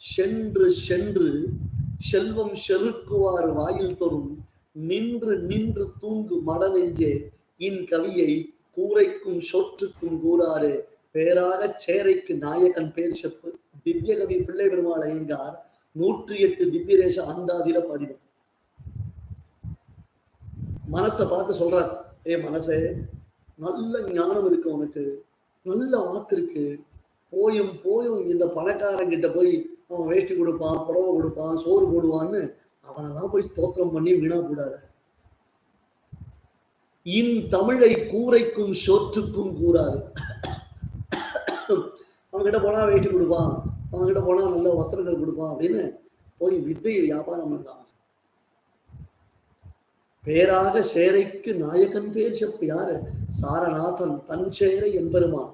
சென்று சென்று செல்வம் செருக்குவார் வாயில் தொறும் நின்று நின்று தூங்கு மடநெஞ்சே. இன் கவியை கூரைக்கும் சொற்றுக்கும் கூறாறு பேராக சேரைக்கு நாயகன் பேர் செப்பு. திவ்ய கவி பிள்ளை பெருமாள் ஐயங்கார். நூற்றி எட்டு திவ்யரேச அந்தாதிர பாடினார் மனசை பார்த்து சொல்றார் ஏ மனசே நல்ல ஞானம் இருக்கு உனக்கு. நல்ல வாக்கு இருக்கு. போயும் போயும் இந்த பணக்காரங்கிட்ட போய் அவன் வேஷ்டி கொடுப்பான் புடவை கொடுப்பான் சோறு போடுவான்னு அவனெல்லாம் போய் ஸ்தோத்திரம் பண்ணி வீணா கூடாது இன் தமிழை கூரைக்கும் சோற்றுக்கும் கூறாது. அவன்கிட்ட போனா வேட்டி கொடுப்பான் அவன்கிட்ட போனா நல்ல வஸ்திரங்கள் கொடுப்பான் அப்படின்னு போய் வித்தை வியாபாரம் பண்ணலாம் பேராக சேரைக்கு நாயகன் பேர் செப்பு யாரு? சாரநாதன் தன் சேரை எம்பெருமான்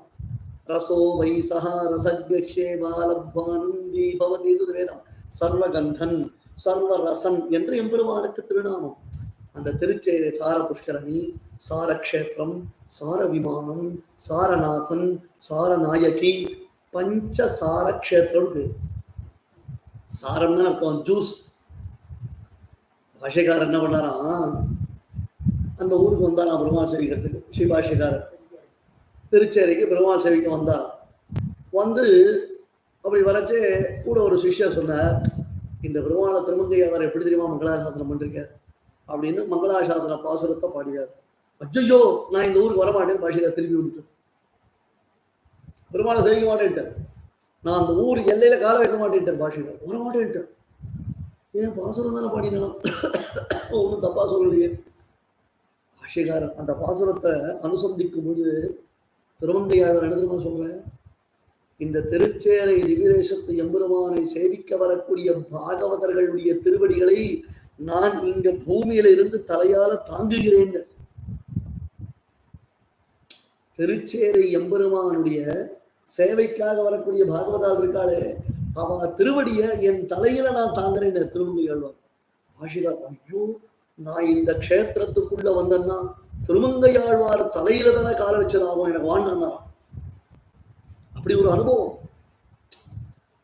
ரசோ வை சஹா ரசக்ஷே பாலத்வானந்தி பவதி இது வேதம் சர்வகந்தன் சர்வரசன் என்று எம்பெருமானுக்கு திருநாமம். அந்த திருச்செயலை சார புஷ்கரணி சாரக்ஷேத்திரம் சார விமானம் சாரநாதன் சாரநாயகி பஞ்ச சார கஷேத்திரம் பேர் சாரம்னு அர்த்தம் ஜூஸ். பாஷைக்காரர் என்ன பண்ணாராம்? அந்த ஊருக்கு வந்தாராம் பெருமாள் சேவிக்கிறதுக்கு ஸ்ரீபாஷைக்காரர் திருச்சேரிக்கு பெருமாள் சேவிக்க வந்தா. வந்து அப்படி வரச்சே கூட ஒரு சிஷ்யர் சொன்னார் இந்த பெருமாளை திருமங்கையாளர் எப்படி தெரியுமா மங்களாசாசனம் பண்றீங்க அப்படின்னு மங்களாசாசன பாசுரத்தை பாடினார். அஜ்ஜோ நான் இந்த ஊருக்கு வரமாட்டேன்னு பாஷைக்கார் திரும்பி விட்டுட்டேன் பெருமாளை சேவிக்க மாட்டேன்ட்டேன் நான் அந்த ஊர் எல்லையில கால வைக்க மாட்டேன்ட்டேன் பாஷைக்கார் வரமாட்டேன்ட்டேன் ஏன் பாசுரம் தானே பாடினோம் ஒன்றும் தப்பா சொல்லலையே. பாஷைக்காரன் அந்த பாசுரத்தை அனுசந்திக்கும் பொழுது திருமங்கையாளர் என்ன சொல்றேன் இந்த திருச்சேரை திவிதேசத்து எம்பெருமானை சேவிக்க வரக்கூடிய பாகவதர்களுடைய திருவடிகளை நான் இங்க பூமியில இருந்து தலையால தாங்குகிறேன். திருச்சேரை எம்பெருமானுடைய சேவைக்காக வரக்கூடிய பாகவதால் இருக்காளே அவ திருவடிய என் தலையில நான் தாங்குறேன் திருமங்கையாழ்வார் ஆஷிகா ஐயோ நான் இந்த க்ஷேத்திரத்துக்குள்ள வந்தேன்னா திருமங்கையாழ்வார் தலையில தானே கால வச்சதாகும் எனக்கு வாழ்ந்தான் அப்படி ஒரு அனுபவம்.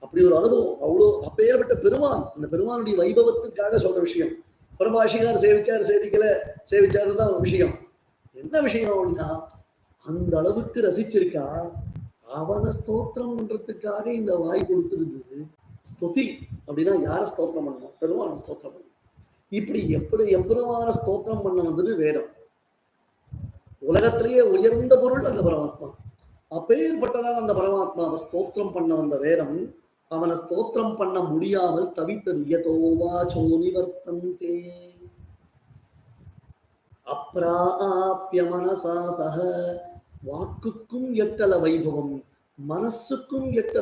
அப்படி ஒரு அனுபவம். அவ்வளோ அப்பேற்பட்ட பெருமான். அந்த பெருமானுடைய வைபவத்துக்காக சொல்ற விஷயம். பிரபாஷிகார் சேவிச்சார் சேவிக்கல சேவிச்சாரு தான் ஒரு விஷயம். என்ன விஷயம் அப்படின்னா அந்த அளவுக்கு ரசிச்சிருக்கா? அவனை ஸ்தோத்திரம் பண்றதுக்காக இந்த வாய் கொடுத்துருந்தது ஸ்துதி அப்படின்னா யார ஸ்தோத்திரம் பண்ணணும்? பெருமான ஸ்தோத்திரம் பண்ணணும். இப்படி எப்படி எப்பெருமான ஸ்தோத்திரம் பண்ண வந்தது வேதம். உலகத்திலேயே உயர்ந்த பொருள் அந்த பரமாத்மா. அப்பேற்பட்டதான் அந்த பரமாத்மாவை ஸ்தோத்திரம் பண்ண வந்த வேதம் அவனை ஸ்தோத்திரம் பண்ண முடியாமல் தவித்தது யதோவா சோனிவர்த்தந்தே அப்ராப்ய மனசா சக வாக்குக்கும் எட்டல வைபவம் மனசுக்கும் எட்டல